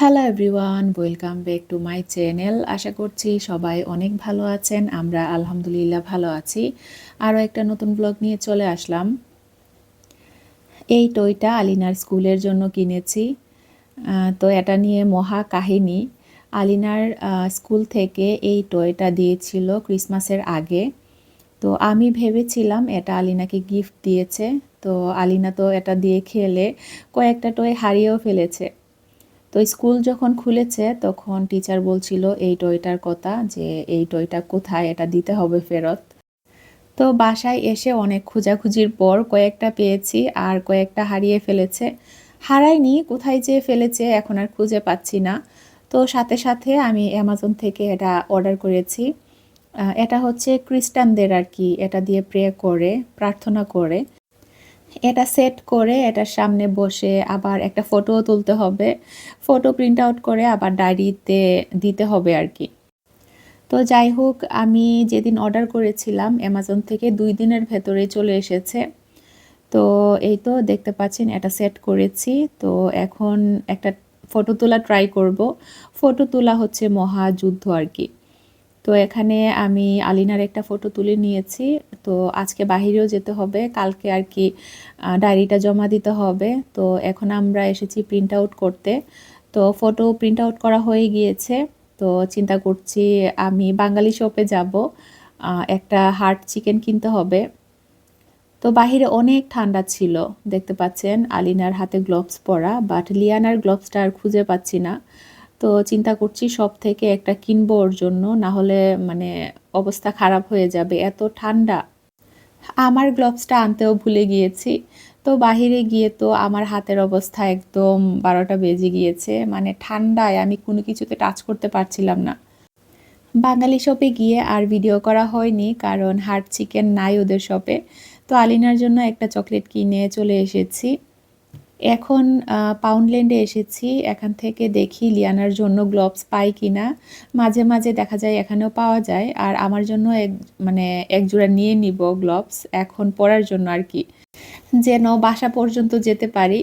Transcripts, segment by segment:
Hello everyone welcome back to my channel আশা করছি সবাই অনেক ভালো আছেন, আমরা আলহামদুলিল্লাহ ভালো আছি। আরও একটা নতুন ব্লগ নিয়ে চলে আসলাম। এই টইটা আলিনার স্কুলের জন্য কিনেছি। তো এটা নিয়ে মহা কাহিনী। আলিনার স্কুল থেকে এই টয়টা দিয়েছিল ক্রিসমাসের আগে। তো আমি ভেবেছিলাম এটা আলিনাকে গিফট দিয়েছে। তো আলিনা তো এটা দিয়ে খেলে কয়েকটা টয় হারিয়েও ফেলেছে। তো স্কুল যখন খুলেছে, তখন টিচার বলছিল, এই টয়টার কথা যে, এই টয়টা কোথায়? এটা দিতে হবে ফেরত। তো বাসায় এসে অনেক খোঁজাখুঁজির পর কয়েকটা পেয়েছি আর কয়েকটা হারিয়ে ফেলেছে। হারায়নি কোথায় যে ফেলেছে এখন আর খুঁজে পাচ্ছি না। তো সাথে সাথে আমি অ্যামাজন থেকে এটা অর্ডার করেছি। এটা হচ্ছে খ্রিস্টানদের আর কি, এটা দিয়ে প্রে করে, প্রার্থনা করে। এটা সেট করে এটার সামনে বসে আবার একটা ফটোও তুলতে হবে। ফটো প্রিন্ট আউট করে আবার ডায়েরিতে দিতে হবে আর কি। তো যাই হোক, আমি যেদিন অর্ডার করেছিলাম অ্যামাজন থেকে দুই দিনের ভেতরে চলে এসেছে। তো এই তো দেখতে পাচ্ছেন, এটা সেট করেছি। তো এখন একটা ফটো তোলা ট্রাই করব। ফটো তোলা হচ্ছে মহাযুদ্ধ আর কি। তো এখানে আমি আলিনার একটা ফটো তুলে নিয়েছি। তো আজকে বাহিরেও যেতে হবে, কালকে আর কি ডায়েরিটা জমা দিতে হবে। তো এখন আমরা এসেছি প্রিন্ট আউট করতে। তো ফটো প্রিন্ট আউট করা হয়ে গিয়েছে। তো চিন্তা করছি আমি বাঙালি শপে যাব একটা হার্ট চিকেন কিনতে হবে। তো বাহিরে অনেক ঠান্ডা ছিল, দেখতে পাচ্ছেন, আলিনার হাতে গ্লোভস পরা বাট লিয়ানার গ্লোভসটা আর খুঁজে পাচ্ছি না। তো চিন্তা করছি সব থেকে একটা কিনবো ওর জন্য, না হলে মানে অবস্থা খারাপ হয়ে যাবে, এত ঠান্ডা। আমার গ্লোভসটা আনতেও ভুলে গিয়েছি। তো বাহিরে গিয়ে তো আমার হাতের অবস্থা একদম বারোটা বেজে গিয়েছে মানে ঠান্ডায় আমি কোনো কিছুতে টাচ করতে পারছিলাম না। বাঙালি শপে গিয়ে আর ভিডিও করা হয়নি, কারণ হার্ট চিকেন নাই ওদের শপে তো আলিনার জন্য একটা চকলেট কিনে চলে এসেছি। এখন পাউন্ডল্যান্ডে এসেছি। এখান থেকে দেখি লিয়ানার জন্য গ্লোভস পাই কিনা। মাঝে মাঝে দেখা যায় এখানেও পাওয়া যায়। আর আমার জন্য এক মানে এক জোড়া নিয়ে নিব গ্লোভস এখন পরার জন্য আর কি। যেন বাসা পর্যন্ত যেতে পারি।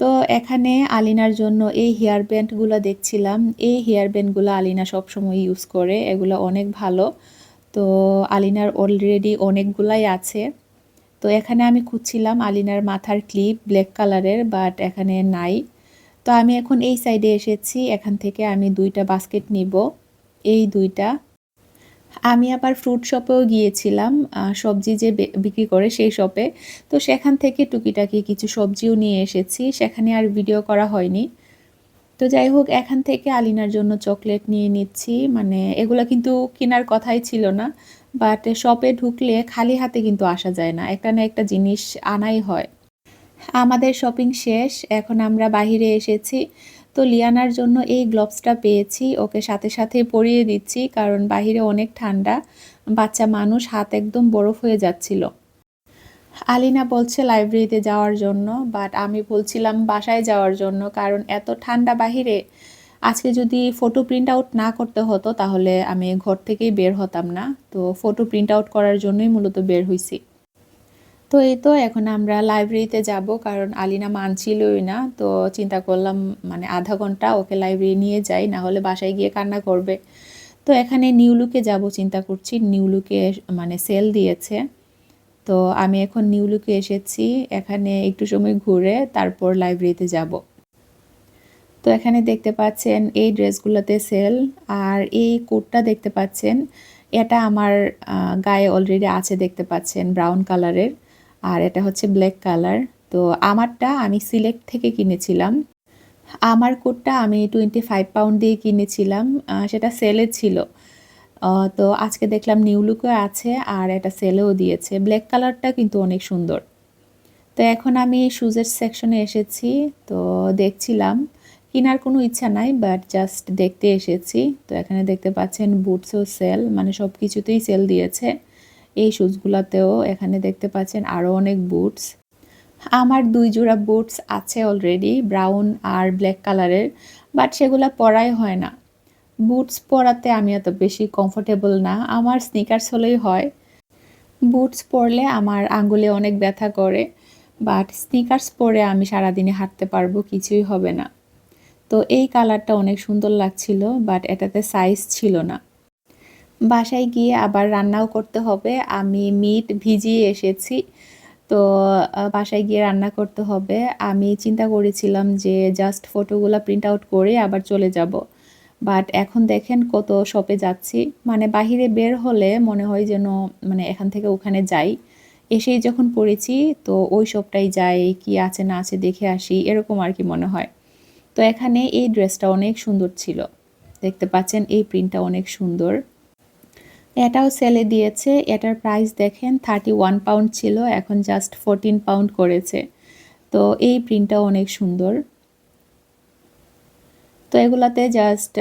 তো এখানে আলিনার জন্য এই হেয়ার ব্যান্ডগুলো দেখছিলাম। এই হেয়ার ব্যান্ডগুলো আলিনা সবসময় ইউজ করে। এগুলো অনেক ভালো। তো আলিনার অলরেডি অনেকগুলাই আছে। তো এখানে আমি খুঁজছিলাম আলিনার মাথার ক্লিপ ব্ল্যাক কালারের বাট এখানে নাই। তো আমি এখন এই সাইডে এসেছি, এখান থেকে আমি দুইটা বাস্কেট নিব। এই দুইটা। আমি আবার ফ্রুট শপেও গিয়েছিলাম সবজি যে বিক্রি করে সেই শপে তো সেখান থেকে টুকিটাকি কিছু সবজিও নিয়ে এসেছি, সেখানে আর ভিডিও করা হয়নি। তো যাই হোক, এখান থেকে আলিনার জন্য চকলেট নিয়ে নিচ্ছি। মানে এগুলো কিন্তু কেনার কথাই ছিল না বাট শপে ঢুকলে খালি হাতে কিন্তু আসা যায় না। একটা না একটা জিনিস আনাই হয়। আমাদের শপিং শেষ, এখন আমরা বাইরে এসেছি। তো লিয়ানার জন্য এই গ্লোভসটা পেয়েছি, ওকে সাথে সাথে পরিয়ে দিচ্ছি, কারণ বাইরে অনেক ঠান্ডা। বাচ্চা মানুষ, হাত একদম বরফ হয়ে যাচ্ছিল। আলিনা বলছে লাইব্রেরিতে যাওয়ার জন্য বাট আমি বলছিলাম বাসায় যাওয়ার জন্য, কারণ এত ঠান্ডা বাহিরে। আজকে যদি ফটো প্রিন্ট আউট না করতে হতো, তাহলে আমি ঘর থেকেই বের হতাম না। তো ফটো প্রিন্ট আউট করার জন্যই মূলত বের হইছি। তো এই তো, এখন আমরা লাইব্রেরিতে যাব, কারণ আলিনা মানছিলই না। তো চিন্তা করলাম মানে আধা ঘণ্টা ওকে লাইব্রেরি নিয়ে যাই, না হলে বাসায় গিয়ে কান্না করবে। তো এখানে নিউলুকে যাব, চিন্তা করছি। নিউলুকে মানে সেল দিয়েছে। তো আমি এখন নিউ লুকে এসেছি, এখানে একটু সময় ঘুরে তারপর লাইব্রেরিতে যাব। তো এখানে দেখতে পাচ্ছেন এই ড্রেসগুলোতে সেল, আর এই কোটটা দেখতে পাচ্ছেন, এটা আমার গায়ে অলরেডি আছে দেখতে পাচ্ছেন ব্রাউন কালারের আর এটা হচ্ছে ব্ল্যাক কালার তো আমারটা আমি সিলেক্ট থেকে কিনেছিলাম। আমার কোটটা আমি টোয়েন্টি ফাইভ পাউন্ড দিয়ে কিনেছিলাম সেটা সেলে ছিল। তো আজকে দেখলাম নিউ লুকে আছে আর এটা সেলেও দিয়েছে। ব্ল্যাক কালারটা কিন্তু অনেক সুন্দর। তো এখন আমি শুজের সেকশনে এসেছি। তো দেখছিলাম, কেনার কোনো ইচ্ছা নাই বাট জাস্ট দেখতে এসেছি। তো এখানে দেখতে পাচ্ছেন বুটসও সেল মানে সব কিছুতেই সেল দিয়েছে। এই শুজগুলোতেও এখানে দেখতে পাচ্ছেন আরও অনেক বুটস আমার দুই জোড়া বুটস আছে অলরেডি ব্রাউন আর ব্ল্যাক কালারের বাট সেগুলো পরাই হয় না। বুটস পরাতে আমি এত বেশি কমফোর্টেবল না। আমার স্নিকার্স হলেই হয়। বুটস পরলে আমার আঙ্গুলে অনেক ব্যথা করে বাট স্নিকার্স পরে আমি সারাদিনে হাঁটতে পারব, কিছুই হবে না। তো এই কালারটা অনেক সুন্দর লাগছিল বাট এটাতে সাইজ ছিল না। বাসায় গিয়ে আবার রান্নাও করতে হবে। আমি মিট ভিজিয়ে এসেছি, তো বাসায় গিয়ে রান্না করতে হবে। আমি চিন্তা করেছিলাম যে জাস্ট ফটোগুলো প্রিন্ট আউট করে আবার চলে যাব। বাট এখন দেখেন কত শপে যাচ্ছি। মানে বাহিরে বের হলে মনে হয় যেন মানে এখান থেকে ওখানে যাই। এসেই যখন পড়েছি, তো ওই শপটাই যাই, কি আছে না আছে দেখে আসি, এরকম আর কি মনে হয়। তো এখানে এই ড্রেসটা অনেক সুন্দর ছিল। দেখতে পাচ্ছেন, এই প্রিন্টটা অনেক সুন্দর। এটাও সেলে দিয়েছে। এটার প্রাইস দেখেন থার্টি ওয়ান পাউন্ড ছিল, এখন জাস্ট ফোরটিন পাউন্ড করেছে। তো এই প্রিন্টটা অনেক সুন্দর। তো এগুলাতে জাস্ট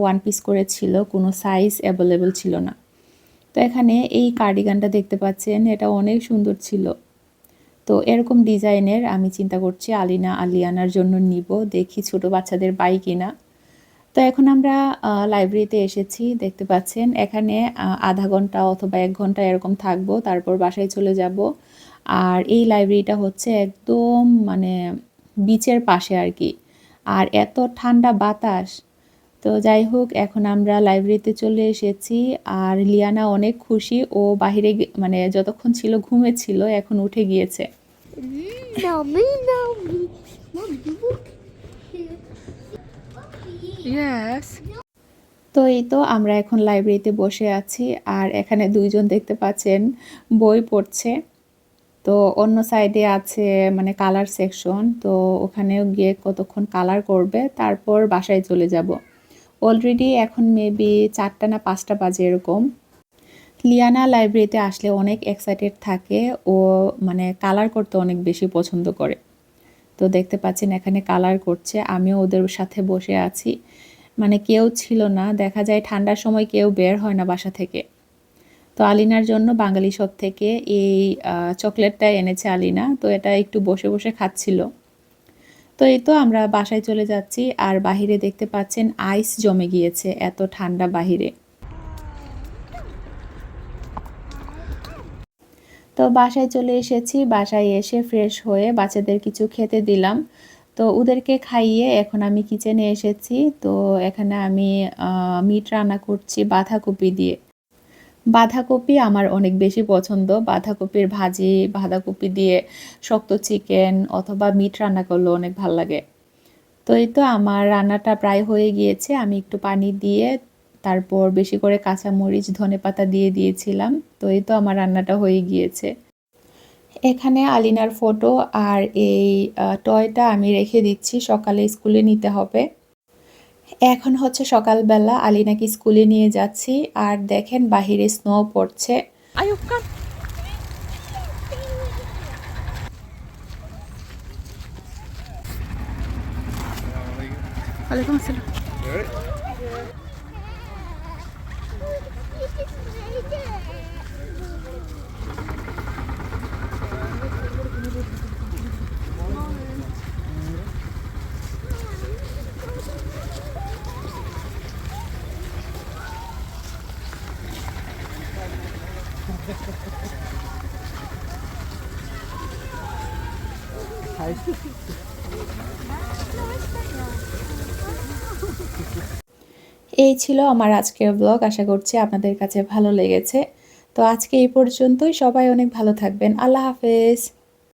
ওয়ান পিস করে ছিল, কোনো সাইজ অ্যাভেলেবল ছিল না। তো এখানে এই কার্ডিগানটা দেখতে পাচ্ছেন, এটা অনেক সুন্দর ছিল। তো এরকম ডিজাইনের আমি চিন্তা করছি আলিনা আলিয়ানার জন্য নিব, দেখি ছোট বাচ্চাদের বাই কিনা। তো এখন আমরা লাইব্রেরিতে এসেছি, দেখতে পাচ্ছেন, এখানে আধা ঘণ্টা অথবা এক ঘণ্টা এরকম থাকব, তারপর বাসায় চলে যাব। আর এই লাইব্রেরিটা হচ্ছে একদম মানে বিচের পাশে আর কি। আর এত ঠান্ডা বাতাস। তো যাই হোক এখন আমরা লাইব্রেরিতে চলে এসেছি আর লিয়ানা অনেক খুশি ও বাহিরে মানে যতক্ষণ ছিল ঘুমেছিল এখন উঠে গিয়েছে. তো এই তো আমরা এখন লাইব্রেরিতে বসে আছি আর এখানে দুইজন দেখতে পাচ্ছেন বই পড়ছে। তো অন্য সাইডে আছে মানে কালার সেকশন তো ওখানেও গিয়ে কতক্ষণ কালার করবে, তারপর বাসায় চলে যাব। অলরেডি এখন মেবি চারটা না পাঁচটা বাজে এরকম। লিয়ানা লাইব্রেরিতে আসলে অনেক এক্সাইটেড থাকে, ও মানে কালার করতে অনেক বেশি পছন্দ করে। তো দেখতে পাচ্ছেন এখানে কালার করছে, আমিও ওদের সাথে বসে আছি। মানে কেউ ছিল না, দেখা যায় ঠান্ডার সময় কেউ বের হয় না বাসা থেকে। তো আলিনার জন্য বাঙালি শপ থেকে এই চকলেটটা এনেছে আলিনা। তো এটা একটু বসে বসে খাচ্ছিল। তো এই তো আমরা বাসায় চলে যাচ্ছি। আর বাহিরে দেখতে পাচ্ছেন আইস জমে গিয়েছে এত ঠান্ডা বাহিরে। তো বাসায় চলে এসেছি। বাসায় এসে ফ্রেশ হয়ে বাচ্চাদের কিছু খেতে দিলাম। তো ওদেরকে খাইয়ে এখন আমি কিচেনে এসেছি। তো এখানে আমি মিট রান্না করছি বাঁধাকপি দিয়ে। বাঁধাকপি আমার অনেক বেশি পছন্দ। বাঁধাকপির ভাজি, বাঁধাকপি দিয়ে শক্ত চিকেন অথবা মিট রান্না করলে অনেক ভালো লাগে। তো এই তো আমার রান্নাটা প্রায় হয়ে গিয়েছে। আমি একটু পানি দিয়ে তারপর বেশি করে কাঁচামরিচ, ধনেপাতা দিয়ে দিয়েছিলাম। তো এই তো আমার রান্নাটা হয়ে গিয়েছে। এখানে আলিনার ফটো আর এই টয়টা আমি রেখে দিচ্ছি। সকালে স্কুলে নিতে হবে। এখন হচ্ছে সকালবেলা আলিনাকে স্কুলে নিয়ে যাচ্ছি আর দেখেন বাহিরে স্নো পড়ছে। ওয়ালাইকুম come. এই ছিল আমার আজকের ব্লগ আশা করছি আপনাদের কাছে ভালো লেগেছে। তো আজকে এই পর্যন্তই, সবাই অনেক ভালো থাকবেন। আল্লাহ হাফেজ।